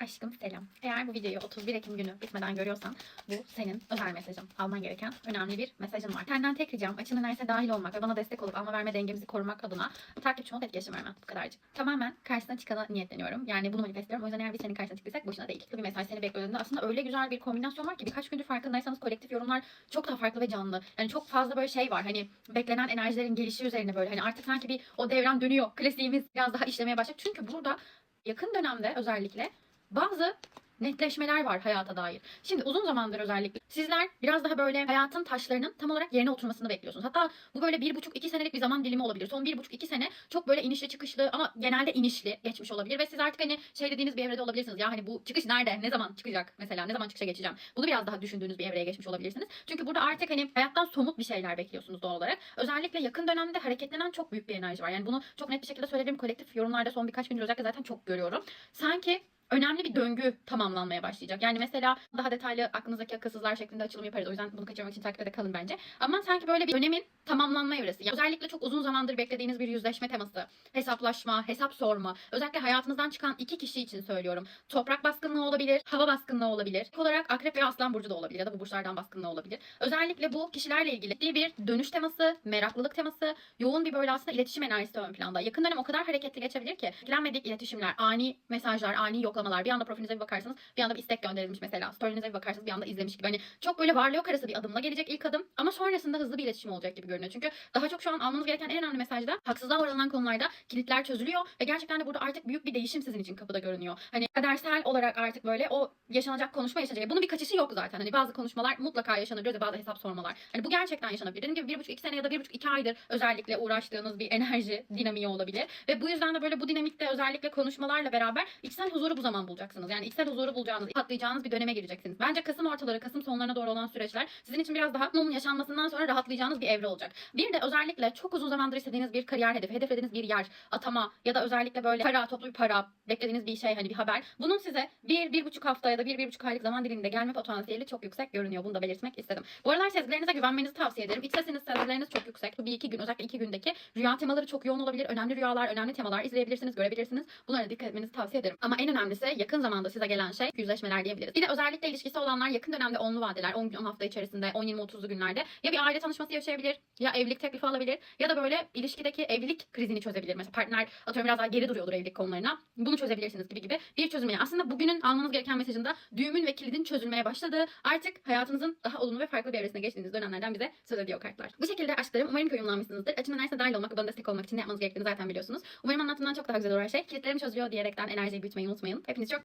Aşkım selam. Eğer bu videoyu 31 Ekim günü bitmeden görüyorsan bu senin özel mesajın. Alman gereken önemli bir mesajın var. Senden tek ricam açının neredeyse dahil olmak ve bana destek olup alma verme dengemizi korumak adına takipçi olup etkileşim vermen. Bu kadarcık. Tamamen karşısına çıkana niyetleniyorum. Yani bunu manifestliyorum. O yüzden eğer biz senin karşısına çıktıysak boşuna değil. Bu bir mesaj seni beklediğinde aslında öyle güzel bir kombinasyon var ki birkaç gündür farkındaysanız kolektif yorumlar çok daha farklı ve canlı. Yani çok fazla böyle şey var. Hani beklenen enerjilerin gelişi üzerine böyle. Hani artık sanki bir o devran dönüyor. Klasiğimiz biraz daha işlemeye başladı. Çünkü burada yakın dönemde özellikle bazı netleşmeler var hayata dair. Şimdi uzun zamandır özellikle sizler biraz daha böyle hayatın taşlarının tam olarak yerine oturmasını bekliyorsunuz. Hatta bu böyle bir buçuk iki senelik bir zaman dilimi olabilir. Son bir buçuk iki sene çok böyle inişli çıkışlı ama genelde inişli geçmiş olabilir ve siz artık hani şey dediğiniz bir evrede olabilirsiniz. Ya hani bu çıkış nerede? Ne zaman çıkacak mesela? Ne zaman çıkışa geçeceğim? Bunu biraz daha düşündüğünüz bir evreye geçmiş olabilirsiniz. Çünkü burada artık hani hayattan somut bir şeyler bekliyorsunuz doğal olarak. Özellikle yakın dönemde hareketlenen çok büyük bir enerji var. Yani bunu çok net bir şekilde söylediğim kolektif yorumlarda son birkaç gündür özellikle zaten çok görüyorum. Sanki önemli bir döngü tamamlanmaya başlayacak. Yani mesela daha detaylı aklınızdaki akılsızlar şeklinde açılım yaparız. O yüzden bunu kaçırmak için takipte de kalın bence. Ama sanki böyle bir dönemin tamamlanma evresi. Yani özellikle çok uzun zamandır beklediğiniz bir yüzleşme teması. Hesaplaşma, hesap sorma. Özellikle hayatınızdan çıkan iki kişi için söylüyorum. Toprak baskınlığı olabilir, hava baskınlığı olabilir. İlk olarak akrep veya aslan burcu da olabilir ya da bu burçlardan baskınlığı olabilir. Özellikle bu kişilerle ilgili ciddi bir dönüş teması, meraklılık teması, yoğun bir böyle aslında iletişim enerjisi ön planda. Yakın dönem o kadar hareketli geçebilir ki. Beklenmedik iletişimler, ani mesajlar, ani yoklamalar. Bir anda profilinize bir bakarsanız bir anda bir istek gönderilmiş mesela. Story'nize bir bakarsanız bir anda izlemiş gibi. Hani çok böyle varlığı yok arası bir adımla gelecek ilk adım. Ama sonrasında hızlı bir iletişim olacak gibi görünüyor. Çünkü daha çok şu an almanız gereken en önemli mesajda haksızlığa uğranan konularda kilitler çözülüyor ve gerçekten de burada artık büyük bir değişim sizin için kapıda görünüyor. Hani kadersel olarak artık böyle o yaşanacak konuşma yaşanacak. Bunun bir kaçışı yok zaten. Hani bazı konuşmalar mutlaka yaşanabilir ve bazı hesap sormalar. Hani bu gerçekten yaşanabilir. Dediğim gibi bir buçuk iki sene ya da bir buçuk iki aydır özellikle uğraştığınız bir enerji dinamiği olabilir. Ve bu yüzden de böyle bu dinamikte özellikle konuşmalarla beraber içsel huzuru bu zaman bulacaksınız. Yani içsel huzuru bulacağınız, patlayacağınız bir döneme gireceksiniz. Bence Kasım ortaları, Kasım sonlarına doğru olan süreçler sizin için biraz daha bunun yaşanmasından sonra rahatlayacağınız bir evre olacak. Bir de özellikle çok uzun zamandır istediğiniz bir kariyer hedefi, hedeflediğiniz bir yer, atama ya da özellikle böyle para, toplu bir para, beklediğiniz bir şey hani bir haber. Bunun size bir, bir buçuk hafta ya da bir, bir buçuk aylık zaman diliminde gelme potansiyeli çok yüksek görünüyor. Bunu da belirtmek istedim. Bu aralar sezgilerinize güvenmenizi tavsiye ederim. İç sesiniz, sezgileriniz çok yüksek. Bir iki gün, özellikle iki gündeki rüya temaları çok yoğun olabilir. Önemli rüyalar, önemli temalar izleyebilirsiniz, görebilirsiniz. Bunlara dikkat etmenizi tavsiye ederim. Ama en önemlisi yakın zamanda size gelen şey yüzleşmeler diyebiliriz. Bir de özellikle ilişkisi olanlar yakın dönemde onlu vadeler, 10 gün 10 hafta içerisinde, 10-20-30'lu günlerde ya bir aile tanışması yaşayabilir, ya evlilik teklifi alabilir ya da böyle ilişkideki evlilik krizini çözebilir. Mesela partner atıyorum biraz daha geri duruyordur evlilik konularına. Bunu çözebilirsiniz gibi gibi bir çözüm. Yani aslında bugünün almanız gereken mesajında düğümün ve kilidin çözülmeye başladığı, artık hayatınızın daha olumlu ve farklı bir evresine geçtiğiniz dönemlerden bize söz ediyor kartlar. Bu şekilde aşklarım umarım ki uyumlanmışsınızdır. Açımdan neredeyse dahil olmak ve bana destek olmak için ne yapmanız gerektiğini zaten biliyorsunuz. Umarım anlattığımdan çok daha güzel olur her şey. Kilitlerim çözülüyor diyerekten enerjiyi büyütmeyi unutmayın. Hepinizi çok